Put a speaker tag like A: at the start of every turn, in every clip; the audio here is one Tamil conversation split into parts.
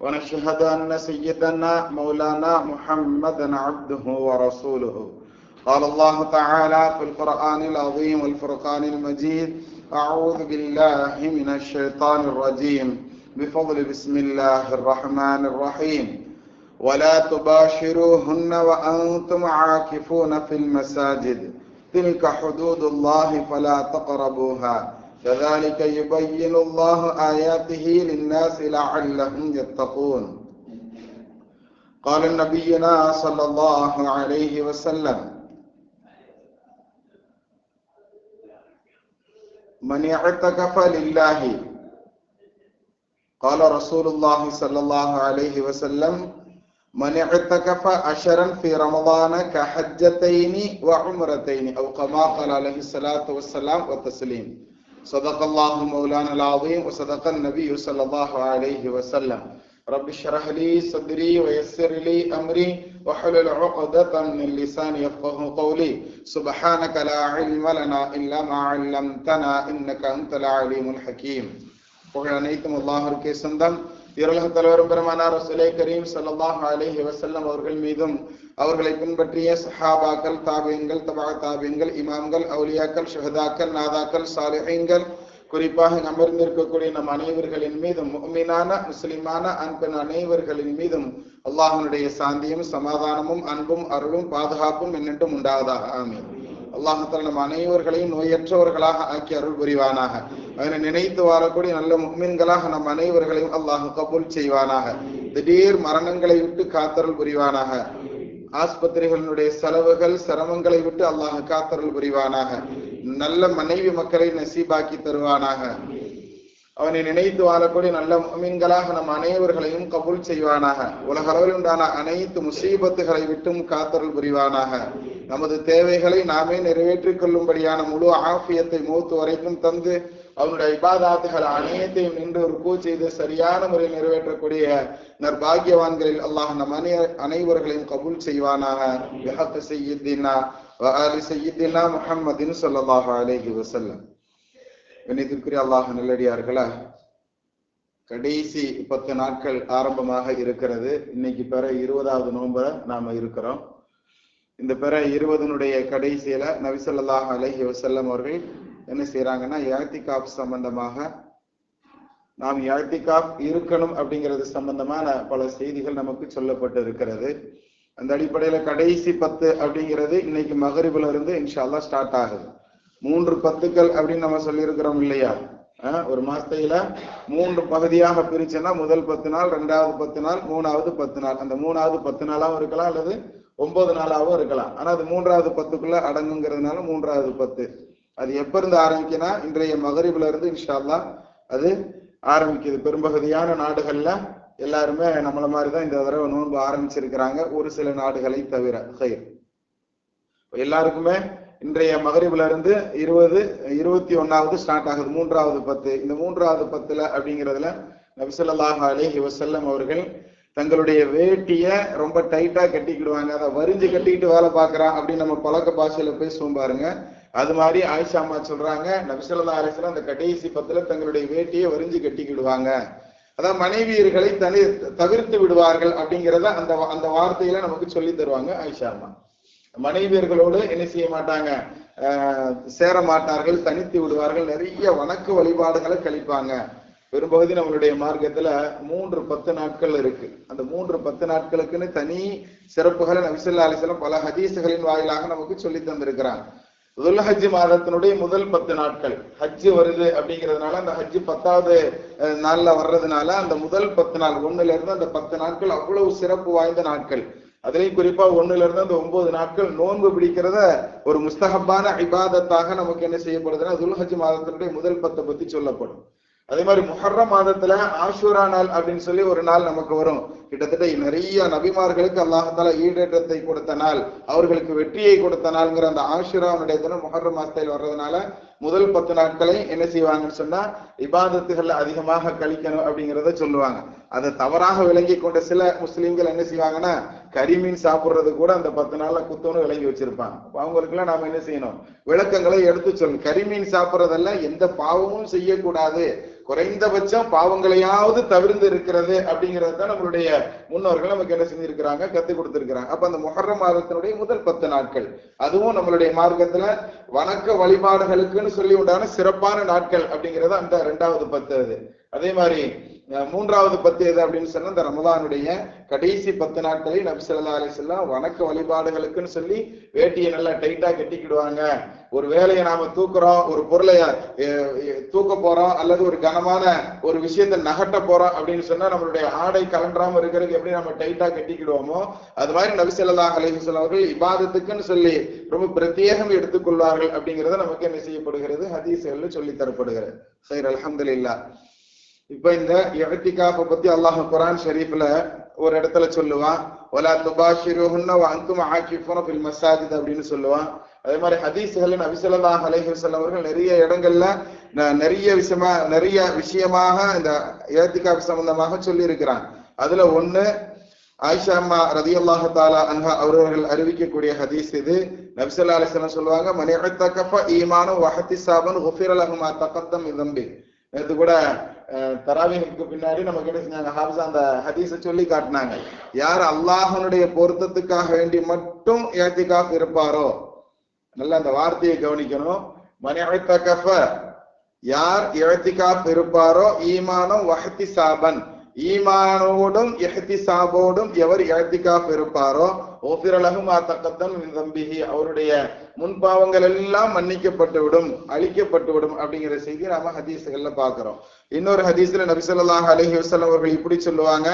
A: ونشهد أن سيدنا مولانا محمدا عبده ورسوله. قال الله تعالى في القرآن العظيم والفرقان المجيد أعوذ بالله من الشيطان الرجيم. بفضل بسم الله الرحمن الرحيم. ولا تباشروهن وأنتم عاكفون في المساجد. تلك حدود الله فلا تقربوها. كذلك يبين الله آياته للناس لعلهم يتقون. قال نبينا صلى الله عليه وسلم من اعتكف لله قال رسول الله صلى الله عليه وسلم من اعتكف عشرا في رمضان كحجتين وعمرتين أو كما قال عليه الصلاة والسلام والتسليم. صدق الله مولانا العظيم وصدق النبي صلى الله عليه وسلم رب اشرح لي صدري ويسر لي أمري وحلل عقدة من لساني يفقه قولي سبحانك لا علم لنا إلا ما علمتنا إنك أنت العليم الحكيم புகழ் அனைத்தும் அல்லாஹிற்கே சொந்தம் இருளக தலைவரும் பெருமானார் ரசூலை கரீம் ஸல்லல்லாஹு அலைஹி வஸல்லம் அவர்கள் மீதும் அவர்களை பின்பற்றிய சஹாபாக்கள் தாபியங்கள் தபா தாபியங்கள் இமாம்கள் அவுலியாக்கள் ஷஹதாக்கள் நாதாக்கள் சாலிஹீன்கள் குறிப்பாக அமர்ந்திருக்கக்கூடிய நம் அனைவர்களின் மீதும் முஃமினான முஸ்லிமான அன்பின் அனைவர்களின் மீதும் அல்லாஹனுடைய சாந்தியும் சமாதானமும் அன்பும் அருளும் பாதுகாப்பும் என்னென்றும் உண்டாவதாக. ஆமீன். அல்லாஹால நம் அனைவர்களையும் நோயற்றவர்களாக ஆக்கி அருள் புரிவானாக. அதனை நினைத்து வாழக்கூடிய நல்ல முக்மீன்களாக நம் அனைவர்களையும் அல்லாஹ் கபூல் செய்வானாக. திடீர் மரணங்களை விட்டு காத்தருள் புரிவானாக. ஆஸ்பத்திரிகளினுடைய செலவுகள் சிரமங்களை விட்டு அல்லாஹ் காத்தருள் புரிவானாக. நல்ல மனைவி மக்களை நசீபாக்கி தருவானாக. அவனை நினைத்து வாழக்கூடிய நல்ல மீன்களாக நம் அனைவர்களையும் கபூல் செய்வானாக. உலக அளவில் உண்டான அனைத்து முசீபத்துகளை விட்டும் காத்தருள் புரிவானாக. நமது தேவைகளை நாமே நிறைவேற்றிக் கொள்ளும்படியான முழு ஆஃபியத்தை மூத்து வரைக்கும் தந்து அவனுடைய இபாதாத்துகள் அனைத்தையும் நின்று ஒரு கூ செய்து சரியான முறையில் நிறைவேற்றக்கூடிய நற்பாகியவான்களில் அல்லாஹ் நம் அனை அனைவர்களையும் கபூல் செய்வானாக. செய்யுத்தினா செய்யுத்தினா முஹம்மதின் சொல்லலாஹு அலேஹி வசல்லம் கணித்திற்குரிய அல்லாஹ் நல்லடியார்களா கடைசி பத்து நாட்கள் ஆரம்பமாக இருக்கிறது. இன்னைக்கு பெற இருபதாவது நோன்பரை நாம இருக்கிறோம். இந்த பெற இருபதனுடைய கடைசியில நபிசல்லாஹ் அலஹி வசல்லம் அவர்கள் என்ன செய்யறாங்கன்னா ஏத்திகாப் சம்பந்தமாக நாம் ஏத்திகாப் இருக்கணும் அப்படிங்கிறது சம்பந்தமான பல செய்திகள் நமக்கு சொல்லப்பட்டு இருக்கிறது அந்த அடிப்படையில கடைசி பத்து அப்படிங்கிறது இன்னைக்கு மகரிபுல இருந்து இன்ஷால்லா ஸ்டார்ட் ஆகுது. மூன்று பத்துக்கள் அப்படின்னு நம்ம சொல்லியிருக்கிறோம் இல்லையா? ஒரு மாசத்தையில மூன்று பகுதியாக பிரிச்சுன்னா முதல் பத்து நாள் ரெண்டாவது பத்து நாள் மூணாவது பத்து நாள். அந்த மூணாவது பத்து நாளாகவும் இருக்கலாம் அல்லது ஒன்பது நாளாகவும் இருக்கலாம். ஆனா அது மூன்றாவது பத்துக்குள்ள அடங்குங்கிறதுனால மூன்றாவது பத்து. அது எப்ப இருந்து ஆரம்பிக்குன்னா இன்றைய மகரிபுல இருந்து இன்ஷால்லா அது ஆரம்பிக்குது. பெரும்பகுதியான நாடுகள்ல எல்லாருமே நம்மள மாதிரிதான் இந்த தடவை நோன்பு ஆரம்பிச்சிருக்கிறாங்க. ஒரு சில நாடுகளை தவிர ஹைர். எல்லாருக்குமே இன்றைய மகரிபுல இருந்து இருபது இருபத்தி ஒன்னாவது ஸ்டார்ட் ஆகுது. மூன்றாவது பத்து. இந்த மூன்றாவது பத்துல அப்படிங்கிறதுல நபிசல்லாஹ் அலேஹி வசல்லம் அவர்கள் தங்களுடைய வேட்டிய ரொம்ப டைட்டா கட்டிக்கிடுவாங்க. அதை வரிஞ்சு கட்டிக்கிட்டு வேலை பார்க்கறான் அப்படின்னு நம்ம பழக்க பாஷையில பேசுவோம் பாருங்க. அது மாதிரி ஆயிஷா அம்மா சொல்றாங்க நபிசல்லா அலிஸ்லாம் அந்த கடைசி பத்துல தங்களுடைய வேட்டியை வரிஞ்சு கட்டிக்கிடுவாங்க. அதான் மனைவியர்களை தனி தவிர்த்து விடுவார்கள் அப்படிங்கிறத அந்த அந்த வார்த்தையில நமக்கு சொல்லி தருவாங்க ஆயிஷா அம்மா. மனைவியர்களோடு என்ன செய்ய மாட்டாங்க? சேர மாட்டார்கள் தனித்து விடுவார்கள் நிறைய வணக்க வழிபாடுகளை கழிப்பாங்க. பெரும்பகுதி நம்மளுடைய மார்க்கத்துல மூன்று பத்து நாட்கள் இருக்கு. அந்த மூன்று பத்து நாட்களுக்குன்னு தனி சிறப்புகளை நபிசல்லா அலிசலம் பல ஹதீசுகளின் வாயிலாக நமக்கு சொல்லி தந்திருக்கிறாங்க துல்ஹஜ் மாதத்தினுடைய முதல் பத்து நாட்கள். ஹஜ்ஜு வருது அப்படிங்கிறதுனால அந்த ஹஜ் பத்தாவது நாள்ல வர்றதுனால அந்த முதல் பத்து நாள் ஒண்ணுல இருந்து அந்த பத்து நாட்கள் அவ்வளவு சிறப்பு வாய்ந்த நாட்கள். அதுலயும் குறிப்பா ஒண்ணுல இருந்து அந்த ஒன்பது நாட்கள் நோன்பு பிடிக்கிறத ஒரு முஸ்தகப்பான இபாதத்தாக நமக்கு என்ன செய்யப்படுதுன்னா துல்ஹஜ் மாதத்தினுடைய முதல் பத்தை பத்தி சொல்லப்படும். அதே மாதிரி முஹர்ரம் மாதத்துல ஆஷூரா நாள் அப்படின்னு சொல்லி ஒரு நாள் நமக்கு வரும். கிட்டத்தட்ட நிறைய நபிமார்களுக்கு அல்லாஹால ஈடேற்றத்தை கொடுத்த நாள் அவர்களுக்கு வெற்றியை கொடுத்த நாள்ங்கிற அந்த ஆஷுராவுடைய தினம் முஹர்ரம் மாதத்தில் வர்றதுனால முதல் பத்து நாட்களை என்ன செய்வாங்கன்னு சொன்னா இபாதத்துகள் அதிகமாக கழிக்கணும் அப்படிங்கிறத சொல்லுவாங்க. அதை தவறாக விளங்கி கொண்ட சில முஸ்லீம்கள் என்ன செய்வாங்கன்னா கரிமீன் சாப்பிடுறது கூட அந்த பத்து நாள்ல குத்தம்னு விளங்கி வச்சிருப்பாங்க. அவங்களுக்குலாம் நாம என்ன செய்யணும்? விளக்கங்களை எடுத்து சொல்லணும். கரிமீன் சாப்பிடுறதெல்லாம் எந்த பாவமும் செய்யக்கூடாது. குறைந்தபட்சம் பாவங்களையாவது தவிர்ந்து இருக்கிறது அப்படிங்கிறது தான் நம்மளுடைய முன்னோர்கள் நமக்கு என்ன செஞ்சிருக்கிறாங்க கத்து கொடுத்திருக்கிறாங்க. அப்ப அந்த முகர மாதத்தினுடைய முதல் பத்து நாட்கள். அதுவும் நம்மளுடைய மார்க்கத்துல வணக்க வழிபாடுகளுக்குன்னு சொல்லி உண்டான சிறப்பான நாட்கள் அப்படிங்கிறது அந்த ரெண்டாவது பத்து அது. அதே மாதிரி மூன்றாவது பத்து எது அப்படின்னு சொன்னா இந்த ரமதானுடைய கடைசி பத்து நாட்களை நபிசல்லா அலிசல்லாம் வணக்க வழிபாடுகளுக்குன்னு சொல்லி வேட்டியை நல்லா டைட்டா கட்டிக்கிடுவாங்க. ஒரு வேலையை நாம தூக்குறோம் ஒரு பொருளை தூக்க போறோம் அல்லது ஒரு கனமான ஒரு விஷயத்தை நகட்ட போறோம் அப்படின்னு சொன்னா நம்மளுடைய ஆடை கலண்டாம இருக்கிறதுக்கு எப்படி நம்ம டைட்டா கட்டிக்கிடுவோமோ அது மாதிரி நபிசல்லா ஸல்லல்லாஹு அவர்கள் இபாதத்துக்குன்னு சொல்லி ரொம்ப பிரத்யேகம் எடுத்துக்கொள்வார்கள் அப்படிங்கிறது நமக்கு என்ன செய்யப்படுகிறது? ஹதீஸ்கள்ல சொல்லி தரப்படுகிறது. சரி அலமதுல்லா இப்ப இந்த எழுத்திகாப்ப பத்தி அல்லாஹ் குரான் ஷெரீஃப்ல ஒரு இடத்துல சொல்லுவான். ஒலா துபாஷிருஹுன்ன வ அன்தும் ஆகிஃபுன ஃபில் மசாஜித் அப்படின்னு சொல்லுவான். அதே மாதிரி ஹதீஸ்களின் நபி ஸல்லல்லாஹு அவர்கள் நிறைய இடங்கள்ல நிறைய விஷயமா நிறைய விஷயமாக இந்த இஹ்திகாஃப் சம்பந்தமாக சொல்லி இருக்கிறான் அதுல ஒண்ணு ஆயிஷா அம்மா ரதியல்லாஹு தாலா அன்ஹா அவர்கள் அறிவிக்கக்கூடிய ஹதீஸ் இது. நபிசல்லா ஸல்லல்லாஹு சொல்லுவாங்க மன் இஹ்தகஃப ஈமானு வ இஹ்திசாபன் குஃபிர லஹு மா தகத்தம் மின் கூட அஹ், பின்னாடி நமக்கு என்ன செஞ்சாங்க? ஹாபிஸ் அந்த ஹதீஸை சொல்லி காட்டினாங்க. யார் அல்லாஹனுடைய பொருத்தத்துக்காக வேண்டி மட்டும் ஏத்திக்காக இருப்பாரோ? நல்லா அந்த வார்த்தையை கவனிக்கணும். மன் கஃப யார் இழத்திக்காப் இருப்பாரோ? ஈமானும் வஹ்திசாபன். ஈமானோடும் இஹ்திசாபோடும் எவர் இழத்திக்காப் இருப்பாரோ? ஓபிரலகுமா தக்கத்தம் தம்பிஹி அவருடைய முன்பாவங்கள் எல்லாம் மன்னிக்கப்பட்டு விடும் அழிக்கப்பட்டு விடும் அப்படிங்கிற செய்தி நாம ஹதீஸ்கள்ல பாக்குறோம் இன்னொரு ஹதீஸ்ல நபிசல்லாஹ் அலஹி வசலம் அவர்கள் இப்படி சொல்லுவாங்க.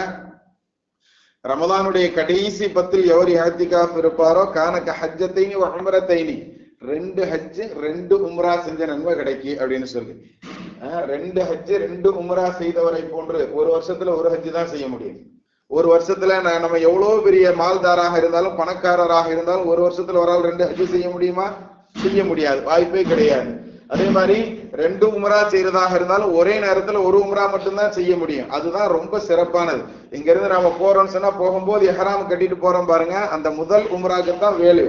A: ரமதானுடைய கடைசி பத்தில் எவர் இஹ்திகாப் இருப்பாரோ? கானக்க ஹஜ்ஜத்தைனி வ உம்ரத்தைனி. ரெண்டு ஹஜ்ஜு ரெண்டு உம்ரா செஞ்ச நன்மை கிடைக்கு அப்படின்னு சொல்லி. ஆஹ் ரெண்டு ஹஜ்ஜு ரெண்டு உம்ரா செய்தவரை போன்று ஒரு வருஷத்துல ஒரு ஹஜ்ஜு தான் செய்ய முடியும். ஒரு வருஷத்துல நம்ம எவ்வளவு பெரிய மால்தாராக இருந்தாலும் பணக்காரராக இருந்தாலும் ஒரு வருஷத்துல ஒரு ஆள் ரெண்டு ஹஜ்ஜு செய்ய முடியுமா? செய்ய முடியாது. வாய்ப்பே கிடையாது. அதே மாதிரி ரெண்டு உமரா செய்யறதாக இருந்தாலும் ஒரே நேரத்துல ஒரு உமரா மட்டும்தான் செய்ய முடியும். அதுதான் ரொம்ப சிறப்பானது. இங்க இருந்து நாம போறோம்னு சொன்னா போகும்போது எஹராம் கட்டிட்டு போறோம் பாருங்க. அந்த முதல் உமராக்கு தான் வேலு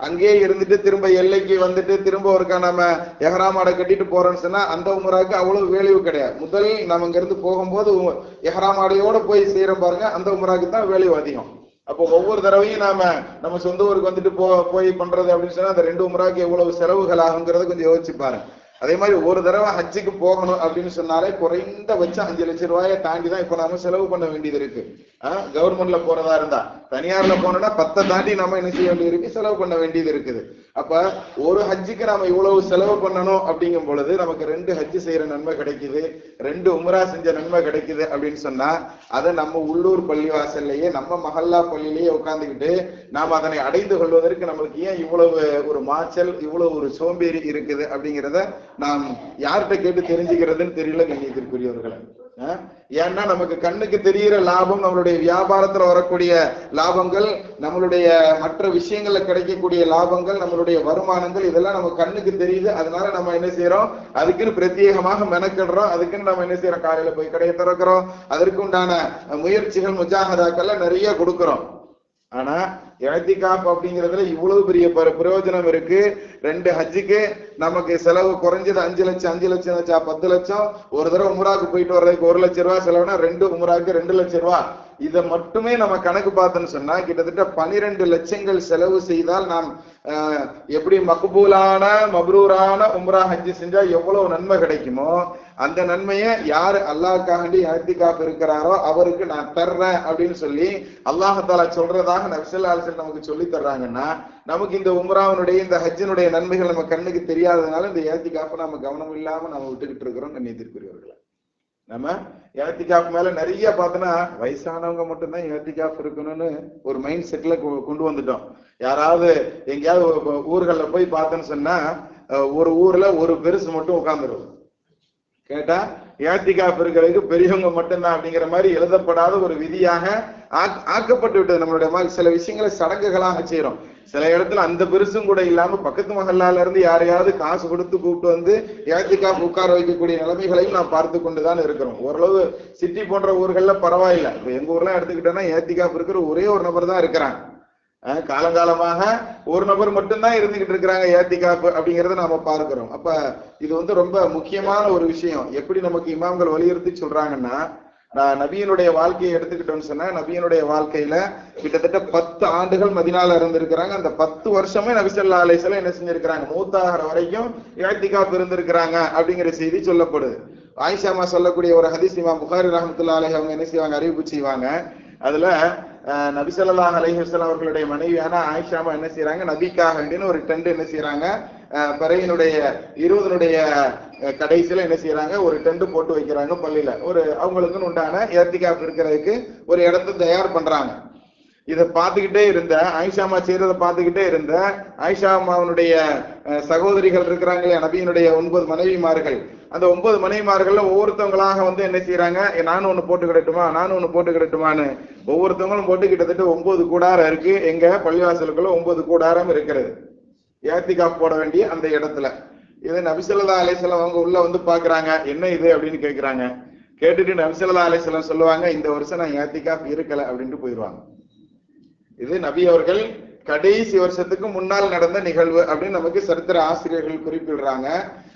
A: அங்கேயே இருந்துட்டு திரும்ப எல்லைக்கு வந்துட்டு திரும்ப ஒருக்கா நம்ம எஹராமாடை கட்டிட்டு போறோம்னு சொன்னா அந்த உமராக்கு அவ்வளவு வேலைவு கிடையாது. முதல் நம்ம இங்க இருந்து போகும்போது உ- எஹராமாடையோட போய் செய்யறோம் பாருங்க அந்த உமராக்கு தான் வேலைவு அதிகம். அப்போ ஒவ்வொரு தடவையும் நாம நம்ம சொந்த ஊருக்கு வந்துட்டு போ போய் பண்றது அப்படின்னு சொன்னா அந்த ரெண்டு உமராக்கு எவ்வளவு செலவுகள் ஆகுங்கிறத கொஞ்சம் யோசிச்சு பாருங்க. அதே மாதிரி ஒரு தடவை ஹஜ்ஜுக்கு போகணும் அப்படின்னு சொன்னாலே குறைந்தபட்சம் அஞ்சு லட்சம் ரூபாயை தாண்டி தான் இப்ப நாம செலவு பண்ண வேண்டியது இருக்கு. கவர்மெண்ட்ல போறதா இருந்தா. தனியார்ல போனோம்னா பத்தை தாண்டி நம்ம என்ன செய்ய வேண்டியது இருக்கு? செலவு பண்ண வேண்டியது இருக்குது. அப்ப ஒரு ஹஜ்ஜுக்கு நாம இவ்வளவு செலவு பண்ணணும் அப்படிங்கும் பொழுது நமக்கு ரெண்டு ஹஜ்ஜு செய்யற நன்மை கிடைக்குது ரெண்டு உமரா செஞ்ச நன்மை கிடைக்குது அப்படின்னு சொன்னா அதை நம்ம உள்ளூர் பள்ளிவாசல்லையே நம்ம மஹல்லா பள்ளியிலேயே உட்காந்துக்கிட்டு நாம் அதனை அடைந்து கொள்வதற்கு நம்மளுக்கு ஏன் இவ்வளவு ஒரு மாச்சல் இவ்வளவு ஒரு சோம்பேறி இருக்குது அப்படிங்கிறத நாம் யார்கிட்ட கேட்டு தெரிஞ்சுக்கிறதுன்னு தெரியல கண்ணியத்திற்குரியவர்களை. ஏன்னா நமக்கு கண்ணுக்கு தெரிகிற லாபம் நம்மளுடைய வியாபாரத்துல வரக்கூடிய லாபங்கள் நம்மளுடைய மற்ற விஷயங்கள்ல கிடைக்கக்கூடிய லாபங்கள் நம்மளுடைய வருமானங்கள் இதெல்லாம் நம்ம கண்ணுக்கு தெரியுது. அதனால நம்ம என்ன செய்யறோம் அதுக்குன்னு பிரத்யேகமாக மெனக்கிடுறோம். அதுக்குன்னு நம்ம என்ன செய்யறோம் காலையில போய் கடையை திறக்கிறோம். அதற்கு உண்டான முயற்சிகள் முஜாகதாக்கள்லாம் நிறைய கொடுக்குறோம். ஆனா எழுத்திகாப் அப்படிங்கிறதுல இவ்வளவு பெரிய பிரயோஜனம் இருக்கு. ரெண்டு ஹஜ்ஜுக்கு நமக்கு செலவு குறைஞ்சது அஞ்சு லட்சம் அஞ்சு லட்சம் வச்சா பத்து லட்சம். ஒரு தடவை உமராக்கு போயிட்டு வர்றதுக்கு ஒரு லட்சம் ரூபாய் செலவுனா ரெண்டு உமராக்கு ரெண்டு லட்சம் ரூபாய் இதை மட்டுமே நம்ம கணக்கு பார்த்தோம்னு சொன்னா கிட்டத்தட்ட பனிரெண்டு லட்சங்கள் செலவு செய்தால் நாம் ஆஹ், எப்படி மக்பூலான மப்ரூரான உம்ரா ஹஜ்ஜு செஞ்சா எவ்வளவு நன்மை கிடைக்குமோ அந்த நன்மையை யாரு அல்லாஹ்க்காண்டி இஹ்திகாஃப் இருக்கிறாரோ அவருக்கு நான் தர்றேன் அப்படின்னு சொல்லி அல்லாஹாலா சொல்றதாக நபிசல்லாசல் நமக்கு சொல்லி தர்றாங்கன்னா நமக்கு இந்த உம்ராவனுடைய இந்த ஹஜ்ஜினுடைய நன்மைகள் நம்ம கண்ணுக்கு தெரியாததுனால இந்த இஹ்திகாஃபை நம்ம கவனம் இல்லாம நம்ம விட்டுக்கிட்டு இருக்கிறோம் கண்ணியத்திற்குரியவர்களை நம்ம ஏத்திகாப் மேல நிறைய பார்த்தோன்னா வயசானவங்க மட்டும்தான் ஏத்திகாப் இருக்கணும்னு ஒரு மைண்ட் செட்ல கொண்டு வந்துட்டோம். யாராவது எங்கேயாவது ஊர்களில் போய் பார்த்தோன்னு சொன்னா ஒரு ஊர்ல ஒரு பெருசு மட்டும் உட்காந்துருவோம் கேட்டா ஏத்திகாப் இருக்கிறதுக்கு பெரியவங்க மட்டும்தான் அப்படிங்கிற மாதிரி எழுதப்படாத ஒரு விதியாக ஆக்- ஆக்கப்பட்டு விட்டது நம்மளுடைய மாதிரி. சில விஷயங்களை சடங்குகளாக செய்யறோம் சில இடத்துல அந்த பெருசும் கூட இல்லாம பக்கத்து மகல்லால இருந்து யாரையாவது காசு கொடுத்து கூப்பிட்டு வந்து ஏத்திக்கா உட்கார வைக்கக்கூடிய நிலைமைகளையும் நான் பார்த்து கொண்டுதான் இருக்கிறோம். ஓரளவு சிட்டி போன்ற ஊர்கள்ல பரவாயில்ல. இப்ப எங்க ஊர்லாம் எடுத்துக்கிட்டோம்னா ஏத்திகா இருக்கிற ஒரே ஒரு நபர் தான் இருக்கிறாங்க. காலங்காலமாக ஒரு நபர் மட்டும்தான் இருந்துகிட்டு இருக்கிறாங்க ஏத்திகாப்பு அப்படிங்கறத நாம பார்க்கிறோம். அப்ப இது வந்து ரொம்ப முக்கியமான ஒரு விஷயம். எப்படி நமக்கு இமாம்கள் வலியுறுத்தி சொல்றாங்கன்னா நான் நபியினுடைய வாழ்க்கையை எடுத்துக்கிட்டோம்னு சொன்னா நபியினுடைய வாழ்க்கையில கிட்டத்தட்ட பத்து ஆண்டுகள் மதினால இருந்திருக்கிறாங்க. அந்த பத்து வருஷமே நபிசல்லா அலிசல்லாம் என்ன செஞ்சிருக்கிறாங்க? மூத்தாகிற வரைக்கும் ஏத்திகாப்பு இருந்திருக்கிறாங்க அப்படிங்கிற செய்தி சொல்லப்படுது. ஆயிஷாமா சொல்லக்கூடிய ஒரு ஹதீஸ் இமாம் புகாரி ரஹமத்துல்லா அலைஹி அவங்க என்ன செய்வாங்க? அறிவிப்பு செய்வாங்க. அதுல நபிசல்லாஹ் நபி அவர்களுடைய மனைவியான ஆயிஷாமா என்ன செய்யறாங்க நபிக்காக வேண்டின்னு ஒரு டென்ட் என்ன செய்யறாங்க அஹ், பிறையினுடைய இருபதனுடைய கடைசியில என்ன செய்யறாங்க ஒரு டென்ட் போட்டு வைக்கிறாங்க பள்ளியில. ஒரு அவங்களுக்குன்னு உண்டான ஏத்திகாப் இருக்கிறதுக்கு ஒரு இடத்தை தயார் பண்றாங்க. இதை பார்த்துக்கிட்டே இருந்த ஆயிஷாமா செய்யறத பார்த்துக்கிட்டே இருந்த ஆயிஷா அம்மாவனுடைய சகோதரிகள் இருக்கிறாங்க இல்லையா நபியினுடைய ஒன்பது மனைவிமார்கள். அந்த ஒன்பது மனைவிமார்கள்ல ஒவ்வொருத்தவங்களாக வந்து என்ன செய்யறாங்க "ஏ, நானும் ஒண்ணு போட்டு கிடட்டுமா? நானும் ஒண்ணு போட்டு கிடட்டுமான்னு. ஒவ்வொருத்தவங்களும் போட்டு கிட்டத்தட்ட ஒன்பது கூடாரம் இருக்கு. எங்க பள்ளிவாசலுக்குள்ள ஒன்பது கூடாரம் இருக்கிறது. ஏத்திகாப் போட வேண்டிய அந்த இடத்துல. இதை நபிசல்லா அலிஸ்லாம் அவங்க உள்ள வந்து பாக்குறாங்க என்ன இது? அப்படின்னு கேக்குறாங்க. கேட்டுட்டு நபிசல்லா அலிஸ்லாம் சொல்லுவாங்க இந்த வருஷம் நான் ஏத்திகாப் இருக்கல அப்படின்ட்டு போயிடுவாங்க. இது நபி அவர்கள் கடைசி வருஷத்துக்கு முன்னால் நடந்த நிகழ்வு அப்படின்னு நமக்கு சரித்திர ஆசிரியர்கள் குறிப்பிடுறாங்க.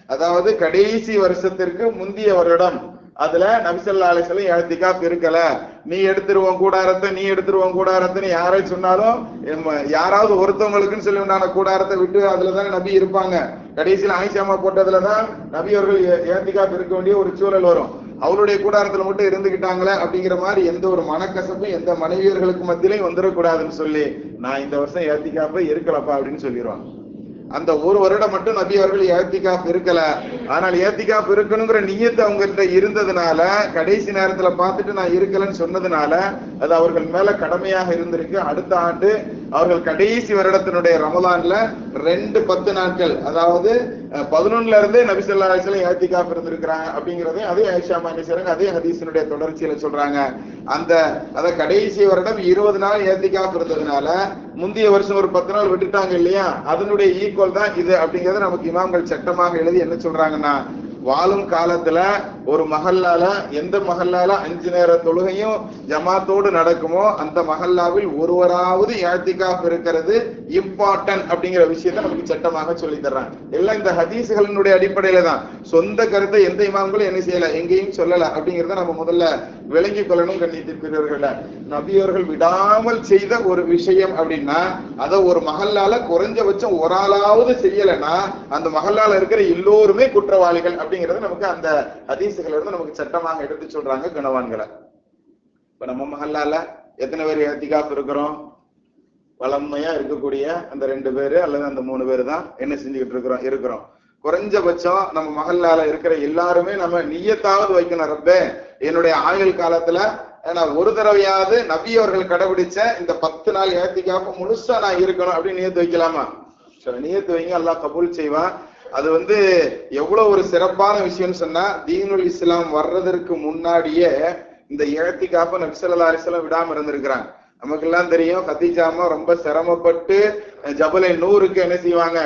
A: அதாவது கடைசி வருஷத்திற்கு முந்திய வருடம். அதுல நபிசல்லா அலிசலம் ஏத்திகாப் இருக்கல. நீ எடுத்துருவோம் கூடாரத்தை நீ எடுத்துருவோம் கூடாரத்தைன்னு யாரை சொன்னாலும் யாராவது ஒருத்தவங்களுக்குன்னு சொல்லி உண்டான கூடாரத்தை விட்டு அதுலதானே நபி இருப்பாங்க. கடைசியில் ஆயிஷாமா போட்டதுலதான் நபி அவர்கள் ஏ- ஏத்திகாப் இருக்க வேண்டிய ஒரு சூழல் வரும். அவருடைய கூடாரத்துல மட்டும் இருந்துகிட்டாங்களே அப்படிங்கிற மாதிரி எந்த ஒரு மனக்கசப்பும் எந்த மனைவியர்களுக்கு மத்தியிலையும் வந்துடக்கூடாதுன்னு சொல்லி நான் இந்த வருஷம் ஏத்திக்காப்ப இருக்கலப்பா அப்படின்னு சொல்லிடுவாங்க அந்த ஒரு வருடம் மட்டும் நபி அவர்கள் ஏத்திகாப் இருக்கல. ஆனால் ஏத்திகாப் இருக்கணுங்கிற நியத்து அவங்ககிட்ட இருந்ததுனால கடைசி நேரத்துல பார்த்துட்டு நான் இருக்கலன்னு சொன்னதுனால அது அவர்கள் மேல கடமையாக இருந்திருக்கு. அடுத்த ஆண்டு அவர்கள் கடைசி வருடத்தினுடைய ரமலான்ல ரெண்டு பத்து நாட்கள் அதாவது பதினொன்னுல இருந்தே நபிசல்லா அலிஸ்லாம் ஏத்திகாப் இருந்திருக்கிறாங்க அப்படிங்கறதே அதே ஐஷா மாநில அதே ஹதீஸினுடைய தொடர்ச்சியில சொல்றாங்க. அந்த அத கடைசி வருடம் இருபது நாள் ஏத்திகாப் இருந்ததுனால முந்தைய வருஷம் ஒரு பத்து நாள் விட்டுட்டாங்க இல்லையா? அதனுடைய ஈக்குவல் தான் இது அப்படிங்கறத நமக்கு இமாம்கள் சட்டமாக எழுதி என்ன சொல்றாங்கன்னா வாழும் காலத்துல ஒரு மஹல்லால எந்த மஹல்லால அஞ்சு நேர தொழுகையும் ஜமாத்தோடு நடக்குமோ அந்த மஹல்லாவில் ஒருவராவது ஏத்திகாப் இருக்கிறது இம்பார்ட்டன்ட் அப்படிங்கிற விஷயத்த நமக்கு சட்டமாக சொல்லி தர்றாங்க. எல்லாம் இந்த ஹதீசுகளினுடைய அடிப்படையில தான். சொந்த கருத்தை எந்த இமாம்களும் என்ன செய்யல எங்கேயும் சொல்லல அப்படிங்கறத நம்ம முதல்ல விளங்கிக் கொள்ளணும் கண்ணியத்திற்குரியவர்கள. நபியவர்கள் விடாமல் செய்த ஒரு விஷயம் அப்படின்னா அத ஒரு மகல்லால குறைஞ்சபட்சம் ஒரு ஆளாவது செய்யலைன்னா அந்த மகல்லால இருக்கிற எல்லோருமே குற்றவாளிகள் அப்படிங்கறது நமக்கு அந்த ஹதீசுகள் இருந்து நமக்கு சட்டமாக எடுத்து சொல்றாங்க கணவான்களை இப்ப நம்ம மஹல்லால எத்தனை பேர் எத்திகாப் இருக்கிறோம்? வளமையா இருக்கக்கூடிய அந்த ரெண்டு பேரு அல்லது அந்த மூணு பேரு தான் என்ன செஞ்சுக்கிட்டு இருக்கிறோம் இருக்கிறோம். குறைஞ்சபட்சம் நம்ம மகல்லால இருக்கிற எல்லாருமே நம்ம நீயத்தாவது வைக்கணும் ரப்பே. என்னுடைய ஆயுள் காலத்துல நான் ஒரு தடவையாவது நபி அவர்கள் கடைபிடிச்ச இந்த பத்து நாள் ஏத்திக்காப்ப முழுசா நான் இருக்கணும் அப்படின்னு நியத்து வைக்கலாமா? சரி நியத்து வைங்க எல்லாம் கபூல் செய்வான். அது வந்து எவ்வளவு ஒரு சிறப்பான விஷயம்னு சொன்னா தீனுல் இஸ்லாம் வர்றதற்கு முன்னாடியே இந்த இழத்திக்காப்ப நபி ஸல்லல்லாஹு விடாம இருந்திருக்கிறாங்க. நமக்கெல்லாம் தெரியும் கத்திஜாமா ரொம்ப சிரமப்பட்டு ஜபலை நூறுக்கு என்ன செய்வாங்க?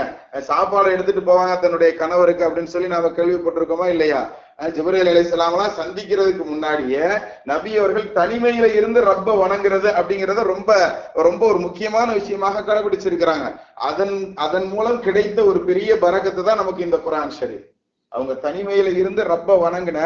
A: சாப்பாடு எடுத்துட்டு போவாங்க தன்னுடைய கணவருக்கு அப்படின்னு சொல்லி நாம கேள்விப்பட்டிருக்கோமா இல்லையா? ஜிப்ரீல் அலைஹிஸ்ஸலாம்லாம் சந்திக்கிறதுக்கு முன்னாடியே நபி அவர்கள் தனிமையில இருந்து ரப்ப வணங்குறது அப்படிங்கறத ரொம்ப ரொம்ப ஒரு முக்கியமான விஷயமாக கடைபிடிச்சிருக்கிறாங்க. அதன் அதன் மூலம் கிடைத்த ஒரு பெரிய பரக்கத்தை தான் நமக்கு இந்த குரான் ஷரீஃப் அவங்க தனிமையில இருந்து ரப்ப வணங்கின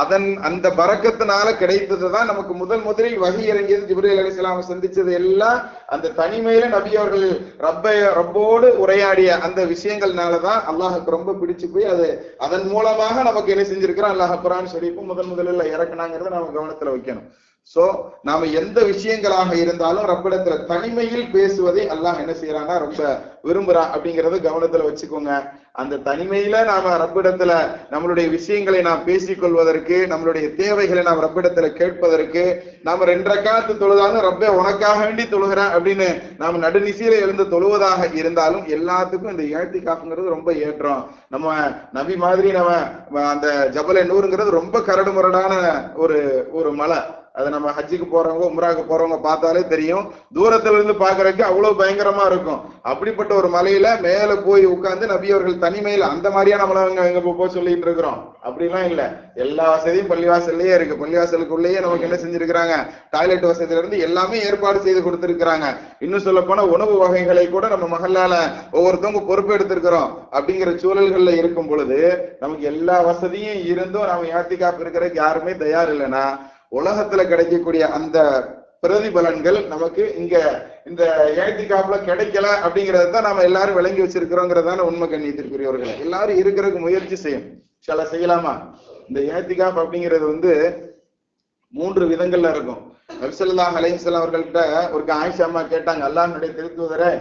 A: அதன் அந்த பறக்கத்தினால கிடைத்தது தான் நமக்கு முதல் முதலில் வகி இறங்கியது ஜிப்ரீல் அலிஸ்லாம சந்திச்சது எல்லாம் அந்த தனிமையில நபி அவர்கள் ரப்ப ரப்போடு உரையாடிய அந்த விஷயங்கள்னாலதான் அல்லாஹுக்கு ரொம்ப பிடிச்சு போய் அது அதன் மூலமாக நமக்கு என்ன செஞ்சிருக்கிறோம் அல்லாஹ் குரான் ஷரீஃபும் முதன் முதலில் இறக்குனாங்கிறத நம்ம கவனத்துல வைக்கணும். சோ நாம எந்த விஷயங்களாக இருந்தாலும் ரப்பிடத்துல தனிமையில் பேசுவதை அல்லாஹ் என்ன செய்யறான்னா ரொம்ப விரும்புறான் அப்படிங்கறத கவனத்துல வச்சுக்கோங்க. அந்த தனிமையில நாம ரப்பிடத்துல நம்மளுடைய விஷயங்களை நாம் பேசிக்கொள்வதற்கு நம்மளுடைய தேவைகளை நாம் ரப்பிடத்துல கேட்பதற்கு நாம ரெண்டரை காலத்து தொழுதாலும் ரப்பே உனக்காக வேண்டி தொழுகிறேன் அப்படின்னு நாம நடுநிசையில எழுந்து தொழுவதாக இருந்தாலும் எல்லாத்துக்கும் இந்த ஏழ்த்தி காப்புங்கிறது ரொம்ப ஏற்றம். நம்ம நபி மாதிரி நம்ம அந்த ஜபல நூறுங்கிறது ரொம்ப கரடு முரடான ஒரு ஒரு மலை. அது நம்ம ஹஜ்ஜுக்கு போறவங்க உம்ராக்கு போறவங்க பார்த்தாலே தெரியும். தூரத்துல இருந்து பாக்குறதுக்கு அவ்வளவு பயங்கரமா இருக்கும். அப்படிப்பட்ட ஒரு மலையில மேல போய் உட்கார்ந்து நபி அவர்கள் தனிமையில அந்த மாதிரியான மலை அங்க எங்க போய் சொல்லிட்டு இருக்கிறோம். அப்படிலாம் இல்ல. எல்லா வசதியும் பள்ளிவாசல்லயே இருக்கு. பள்ளிவாசலுக்குள்ளேயே நமக்கு என்ன செஞ்சிருக்கிறாங்க? டாய்லெட் வசதியில இருந்து எல்லாமே ஏற்பாடு செய்து கொடுத்திருக்கிறாங்க. இன்னும் சொல்ல போனா உணவு வகைகளை கூட நம்ம மகளால ஒவ்வொருத்தவங்க பொறுப்பு எடுத்திருக்கிறோம். அப்படிங்கிற சூழல்கள்ல இருக்கும் பொழுது நமக்கு எல்லா வசதியும் இருந்தும் நம்ம யாத்திகாப்பு இருக்கிறதுக்கு யாருமே தயார் இல்லைன்னா உலகத்துல கிடைக்கக்கூடிய அந்த பிரதிபலன்கள் நமக்கு இங்க இந்த ஏத்திகாப்புல கிடைக்கல அப்படிங்கறது தான் நம்ம எல்லாரும் விளங்கி வச்சிருக்கிறோங்கிறதான உண்மை கண்ணியத்திற்குரியவர்கள். எல்லாரும் இருக்கிறதுக்கு முயற்சி செய்யும். சில செய்யலாமா? இந்த ஏத்திகாப் அப்படிங்கிறது வந்து மூன்று விதங்கள்ல இருக்கும். நபிசல்லாஹ் அலைஹிஸ்ஸலாம் அவர்கள்ட்ட ஒரு ஆயிஷா அம்மா கேட்டாங்க அல்லாஹனுடைய திருத்துவதரே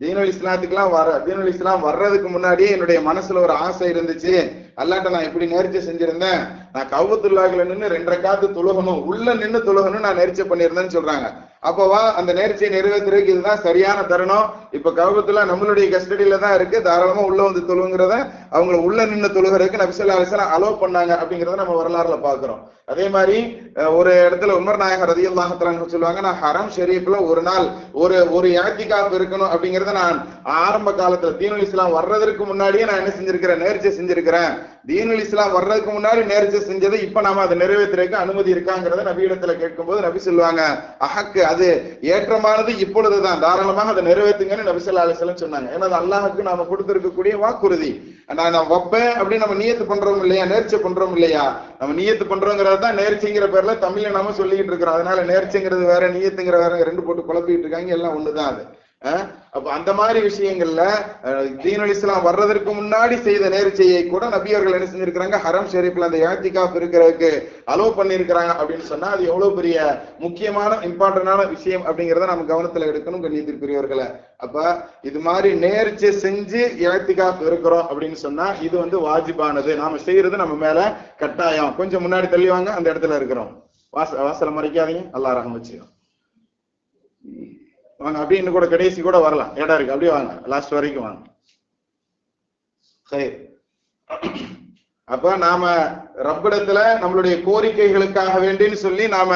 A: தீனுல் இஸ்லாத்துக்குலாம் வர தீனுல் இஸ்லாம் வர்றதுக்கு முன்னாடியே என்னுடைய மனசுல ஒரு ஆசை இருந்துச்சு. அல்லாட்ட நான் இப்படி நேர்ச்சி செஞ்சிருந்தேன். நான் கவுத்துள்ளாகல நின்று ரெண்டரை காத்து தொழுகணும். உள்ள நின்று தொழுகணும் நான் நேர்ச்சி பண்ணியிருந்தேன்னு சொல்றாங்க. அப்போவா அந்த நேர்ச்சியை நிறைவேற்றுறதுக்கு இதுதான் சரியான தருணம். இப்ப கவுபத்துல நம்மளுடைய கஸ்டடியில தான் இருக்கு. தாராளமா உள்ள வந்து தொழுங்கிறத அவங்கள உள்ள நின்று தொழுகிறதுக்கு நபிசல்லா அலிஸ்லாம் அலோவ் பண்ணாங்க அப்படிங்கறத நம்ம வரலாறுல பாக்குறோம் அதே மாதிரி ஒரு இடத்துல உமர் நாயகர் ரதியுல்லாஹத்ரான் சொல்லுவாங்க நான் ஹரம் ஷெரீஃப்ல ஒரு நாள் ஒரு ஒரு யாத்திகாப் இருக்கணும் அப்படிங்கறத நான் ஆரம்ப காலத்துல தீனுல் இஸ்லாம் வர்றதற்கு முன்னாடியே நான் என்ன செஞ்சிருக்கிறேன்? நேர்ச்சி செஞ்சிருக்கிறேன். தீனுல் இஸ்லாம் வர்றதுக்கு முன்னாடி நேர்ச்சி செஞ்சது இப்ப நாம அதை நிறைவேற்றிருக்க அனுமதி இருக்காங்கிறத நபியிடத்துல கேட்கும்போது நபி சொல்லுவாங்க அஹக்கு அது ஏற்றமானது இப்பொழுதுதான். தாராளமாக அதை நிறைவேற்றுங்கன்னு நபி சொல்லா அலிஸ்லாம் சொன்னாங்க. ஏன்னா அது அல்லாஹுக்கு நாம கொடுத்திருக்கக்கூடிய வாக்குறுதி. நான் நான் வைப்பேன் அப்படின்னு நம்ம நியத்து பண்றோம் இல்லையா? நேர்ச்சி பண்றோம் இல்லையா? நம்ம நியத்து பண்றோங்கிறது தான் நேர்ச்சிங்கிற பேர்ல தமிழ்ல நாம சொல்லிக்கிட்டு இருக்கிறோம். அதனால நேர்ச்சிங்கிறது வேற நியத்துங்கிற வேற ரெண்டு போட்டு குழப்பிட்டு இருக்காங்க. எல்லாம் ஒண்ணுதான் அது. அப்ப அந்த மாதிரி விஷயங்கள்ல அஹ், தீனுல் இஸ்லாம் வர்றதற்கு முன்னாடி செய்த நேர்ச்சியை கூட நபி அவர்கள் என்ன செஞ்சிருக்கிறாங்க? ஹரம் ஷெரீப்ல அந்த ஏத்திகாப் இருக்கிறதுக்கு அலோவ் பண்ணியிருக்கிறாங்க அப்படின்னு சொன்னா அது எவ்வளவு பெரிய முக்கியமான இம்பார்ட்டன்டான விஷயம் அப்படிங்கிறத நம்ம கவனத்துல எடுக்கணும் கண்ணியத்திற்குரியவர்களை அப்ப இது மாதிரி நேர்ச்சி செஞ்சு ஏத்திகாப் இருக்கிறோம் அப்படின்னு சொன்னா இது வந்து வாஜிபானது. நாம செய்யறது நம்ம மேல கட்டாயம். கொஞ்சம் முன்னாடி தள்ளிவாங்க அந்த இடத்துல இருக்கிறோம். வாச வாசலை மறைக்காதீங்க. அல்லா ரகம் வச்சுக்கோ வாங்க அப்படியே இன்னும் கூட கடைசி கூட வரலாம். இடம் இருக்கு? அப்படியே வாங்க. லாஸ்ட் வரைக்கும் வாங்க. சரி. அப்ப நாம ரப்பிடத்துல நம்மளுடைய கோரிக்கைகளுக்காக வேண்டின்னு சொல்லி நாம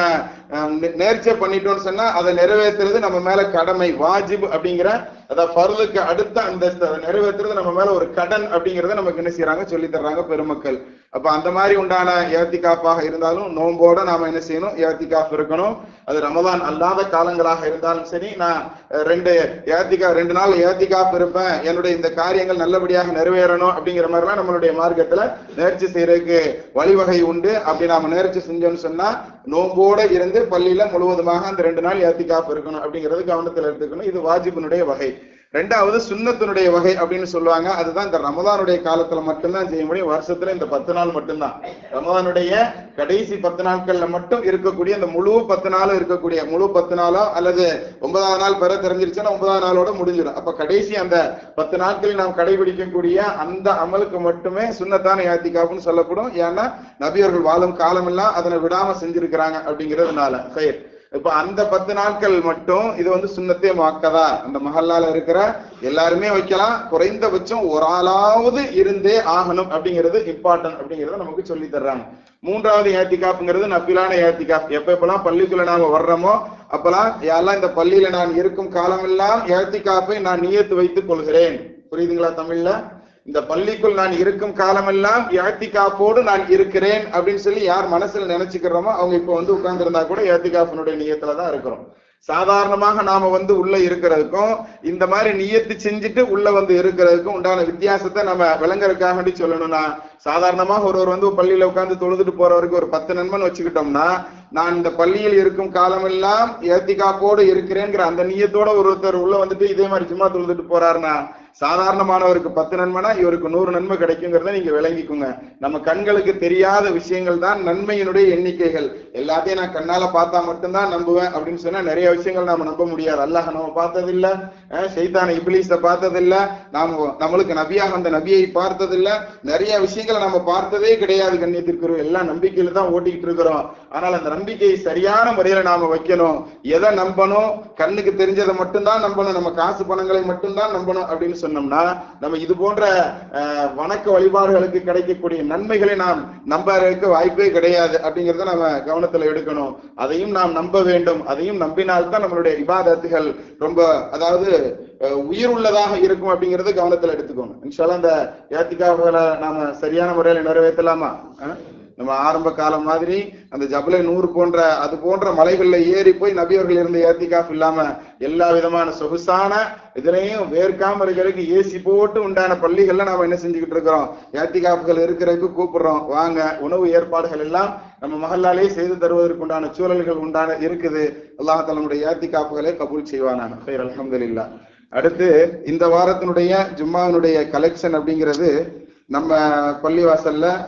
A: அஹ், நேர்ச்சை பண்ணிட்டோம்னு சொன்னா அதை நிறைவேற்றுறது நம்ம மேல கடமை வாஜிப் அப்படிங்கிற அதாவது ஃபர்லுக்கு அடுத்த அந்த நிறைவேற்றுறது நம்ம மேல ஒரு கடன் அப்படிங்கறத நமக்கு என்ன செய்யறாங்க சொல்லி தர்றாங்க பெருமக்கள். அப்ப அந்த மாதிரி உண்டான ஏத்திகாப்பாக இருந்தாலும் நோம்போட நாம என்ன செய்யணும்? ஏத்திகாப் இருக்கணும். அது ரமதான் அல்லாத காலங்களாக இருந்தாலும் சரி நான் ரெண்டு ஏத்திகா ரெண்டு நாள் ஏத்திகாப் இருப்பேன். என்னுடைய இந்த காரியங்கள் நல்லபடியாக நிறைவேறணும் அப்படிங்கிற மாதிரிலாம் நம்மளுடைய மார்க்கத்துல நேர்ச்சி செய்யறதுக்கு வழிவகை உண்டு. அப்படி நாம நேர்ச்சி செஞ்சோம்னு சொன்னா நோம்போட இருந்து பள்ளியில முழுவதுமாக அந்த ரெண்டு நாள் ஏத்திகாப் இருக்கணும் அப்படிங்கிறது கவனத்துல எடுத்துக்கணும். இது வாஜிபினுடைய வகை. ரெண்டாவது சுன்னத்தினுடைய வகை அப்படின்னு சொல்லுவாங்க. அதுதான் இந்த ரமதானுடைய காலத்துல மட்டும்தான் செய்ய முடியும். வருஷத்துல இந்த பத்து நாள் மட்டும்தான். ரமதானுடைய கடைசி பத்து நாட்கள்ல மட்டும் இருக்கக்கூடிய அந்த முழு பத்து நாளும் இருக்கக்கூடிய முழு பத்து நாளோ அல்லது ஒன்பதாவது நாள் பெற தெரிஞ்சிருச்சுன்னா ஒன்பதாவது நாளோட முடிஞ்சிடும். அப்ப கடைசி அந்த பத்து நாட்களில் நாம் கடைபிடிக்கக்கூடிய அந்த அமலுக்கு மட்டுமே சுண்ணத்தான யாத்திகாப்புன்னு சொல்லப்படும். ஏன்னா நபியர்கள் வாழும் காலமெல்லாம் அதனை விடாம செஞ்சிருக்கிறாங்க அப்படிங்கிறதுனால. சரி இப்ப அந்த பத்து நாட்கள் மட்டும் இது வந்து சுண்ணத்தே மாக்கதா. அந்த மஹல்லால இருக்கிற எல்லாருமே வைக்கலாம். குறைந்தபட்சம் ஒரு ஆளாவது இருந்தே ஆகணும் அப்படிங்கிறது இம்பார்ட்டன்ட் அப்படிங்கறத நமக்கு சொல்லி தர்றாங்க. மூன்றாவது ஏத்திகாப்புங்கிறது நப்பிலான ஏத்திகாப். எப்ப எப்பெல்லாம் பள்ளிக்குள்ள நாம வர்றோமோ அப்பெல்லாம் யாரெல்லாம் இந்த பள்ளியில நான் இருக்கும் காலமெல்லாம் ஏத்திகாப்பை நான் நியத்து வைத்துக் கொள்கிறேன். புரியுதுங்களா தமிழ்ல? இந்த பள்ளிக்குள் நான் இருக்கும் காலமெல்லாம் யாத்திகாப்போடு நான் இருக்கிறேன் அப்படின்னு சொல்லி யார் மனசுல நினைச்சுக்கிறோமோ அவங்க இப்ப வந்து உட்கார்ந்துருந்தா கூட ஏத்திகாப்பினுடைய நியத்துல தான் இருக்கிறோம். சாதாரணமாக நாம வந்து உள்ள இருக்கிறதுக்கும் இந்த மாதிரி நியத்து செஞ்சுட்டு உள்ள வந்து இருக்கிறதுக்கும் உண்டான வித்தியாசத்தை நம்ம விளங்குறதுக்காக வேண்டி சொல்லணும்னா சாதாரணமாக ஒருவர் வந்து பள்ளியில உட்காந்து தொழுதுட்டு போறவருக்கு ஒரு பத்து நண்பன் வச்சுக்கிட்டோம்னா நான் இந்த பள்ளியில் இருக்கும் காலமெல்லாம் ஏத்திகாப்போடு இருக்கிறேங்கிற அந்த நியத்தோட ஒருத்தர் உள்ள வந்துட்டு இதே மாதிரி சும்மா தொழுதுட்டு போறாருன்னா சாதாரணமானவருக்கு பத்து நன்மைனா இவருக்கு நூறு நன்மை கிடைக்குங்கிறத நீங்க விளங்கிக்குங்க. நம்ம கண்களுக்கு தெரியாத விஷயங்கள் தான் நன்மையினுடைய எண்ணிக்கைகள். எல்லாத்தையும் நான் கண்ணால பார்த்தா மட்டும்தான் நம்புவேன் அப்படின்னு சொன்னா நிறைய விஷயங்கள் நாம நம்ப முடியாது. அல்லாஹ் நம்ம பார்த்ததில்ல. செய்தான சைத்தான பார்த்ததில்ல. நாம நம்மளுக்கு நபியாக அந்த நபியை பார்த்ததில்ல. நிறைய விஷயங்களை நம்ம பார்த்ததே கிடையாது கண்ணியத்திற்கு எல்லா நம்பிக்கையில தான் ஓட்டிக்கிட்டு இருக்கிறோம். ஆனால் அந்த நம்பிக்கையை சரியான முறையில நாம வைக்கணும். எதை நம்பணும்? கண்ணுக்கு தெரிஞ்சதை மட்டும்தான் நம்பணும். நம்ம காசு பணங்களை மட்டும்தான் நம்பணும் அப்படின்னு சொன்னோம்னா நம்ம இது போன்ற வணக்க வழிபாடுகளுக்கு கிடைக்கக்கூடிய நன்மைகளை நாம் நம்பறதுக்கு வாய்ப்பே கிடையாது அப்படிங்கறத நம்ம கவனத்துல எடுக்கணும். அதையும் நாம் நம்ப வேண்டும். அதையும் நம்பினால்தான் நம்மளுடைய இபாதத்துகள் ரொம்ப அதாவது உயிர் உள்ளதாக இருக்கும் அப்படிங்கறத கவனத்துல எடுத்துக்கணும் இன்ஷால்லா அந்த ஏத்திகாவுகளை நாம சரியான முறையில நிறைவேற்றலாமா? நம்ம ஆரம்ப காலம் மாதிரி அந்த ஜபலை நூறு போன்ற அது போன்ற மலைகள்ல ஏறி போய் நபியவர்கள் இருந்த ஏத்திகாஃப் இல்லாம எல்லா விதமான சொகுசான இதனையும் வேர்க்காம இருக்கிறதுக்கு ஏசி போட்டு உண்டான பள்ளிகள்ல நாம என்ன செஞ்சுக்கிட்டு இருக்கிறோம்? ஏத்திகாப்புகள் இருக்கிறதுக்கு கூப்பிடுறோம். வாங்க உணவு ஏற்பாடுகள் எல்லாம் நம்ம மகளாலே செய்து தருவதற்கு உண்டான சூழல்கள் உண்டான இருக்குது. அல்லாஹ் நம்முடைய ஏத்திகாப்புகளை கபூல் செய்வானான் சரி அல்ஹம்துலில்லாஹ் அடுத்து இந்த வாரத்தினுடைய ஜும்மாவினுடைய கலெக்ஷன் அப்படிங்கிறது நம்ம பள்ளிவாசல்ல